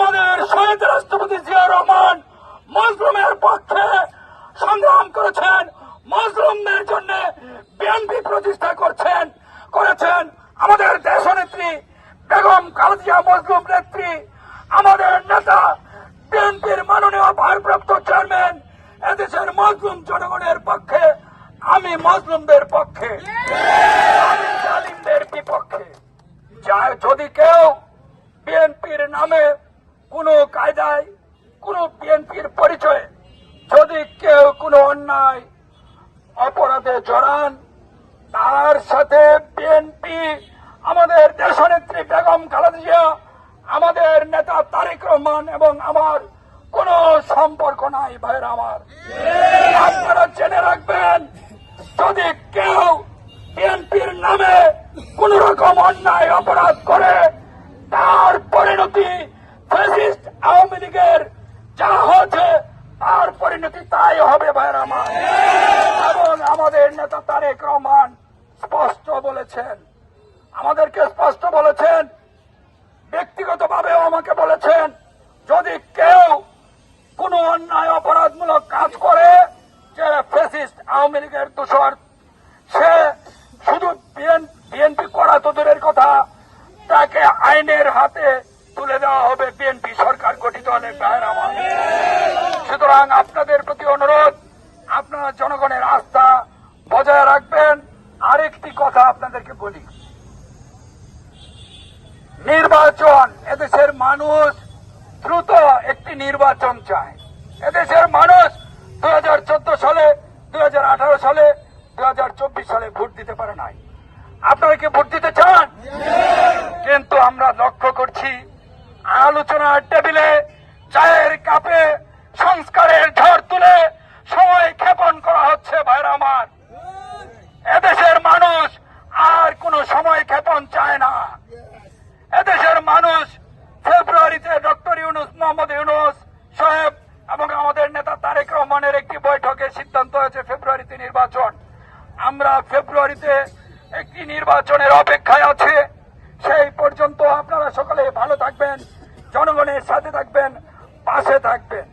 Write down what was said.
আমাদের শহীদ রাষ্ট্রপতি জিয়া রহমান মজলুমের পক্ষে সংগ্রাম করেছেন, মজলুমদের জন্য বিএনপি প্রতিষ্ঠা করছেন, করেছেন আমাদের দেশনেত্রী বেগম খালেদা মজলুম নেত্রী, আমাদের নেতা বিএনপির মাননীয় ভারপ্রাপ্ত চেয়ারম্যান এদেশের মজলুম জনগণের পক্ষে, আমি মজলুমদের পক্ষে, আমি জালিমদের বিপক্ষে। যদি কেউ বিএনপির নামে কোনো কায়দায়, কোনো বিএনপির পরিচয়ে যদি কেউ কোনো অন্যায় অপরাধে জড়ান, তার সাথে বিএনপি, আমাদের দেশনেত্রী বেগম খালেদা আমাদের নেতা তারেক রহমান এবং আমার কোনো সম্পর্ক নাই ভাইয়ের আমার। আপনারা জেনে রাখবেন, যদি কেউ বিএনপির নামে কোন রকম অন্যায় অপরাধ করে, তার পরিণতি ফ্যাসিস্ট আওয়ামী লীগের যা হচ্ছে তার পরিণতি তাই হবে আমার। এবং আমাদের নেতা তারেক রহমান স্পষ্ট বলেছেন, আমাদেরকে স্পষ্ট বলেছেন, ব্যক্তিগতভাবেও আমাকে বলেছেন, যদি কেউ কোনো অন্যায় অপরাধমূলক কাজ করে, যে ফেসিস্ট আওয়ামী লীগের দোষর, সে শুধু বিএনপি করা তো দূরের কথা, তাকে আইনের হাতে তুলে দেওয়া হবে বিএনপি সরকার হলে ভাইয়ের আমার। সুতরাং আপনাদের প্রতি অনুরোধ, আপনারা জনগণের আস্থা বজায় রাখবেন। আরেকটি কথা আপনাদেরকে বলি। নির্বাচন এদেশের মানুষ দ্রুত একটি নির্বাচন চায়। এদেশের মানুষ দু হাজার চোদ্দ সালে, দুই হাজার আঠারো সালে দু হাজার চব্বিশ সালে ভোট দিতে পারে নাই। আপনারা কি ভোট দিতে চান? কিন্তু আমরা লক্ষ্য করছি, আলোচনার টেবিলে চায়ের কাপে সংস্কারের ঝড় তুলে সময় ক্ষেপণ করা হচ্ছে ভাইরা আমার। এদেশের মানুষ আর কোনো সময় ক্ষেপণ চায় না। এদেশের মানুষ ফেব্রুয়ারিতে ডক্টর ইউনুস, মোহাম্মদ ইউনুস সাহেব এবং আমাদের নেতা তারেক রহমানের একটি বৈঠকে সিদ্ধান্ত হয়েছে ফেব্রুয়ারিতে নির্বাচন। আমরা ফেব্রুয়ারিতে একটি নির্বাচনের অপেক্ষায় আছে। সেই পর্যন্ত আপনারা সকলে ভালো থাকবেন, জনগণের সাথে থাকবেন। পাশে থাকবেন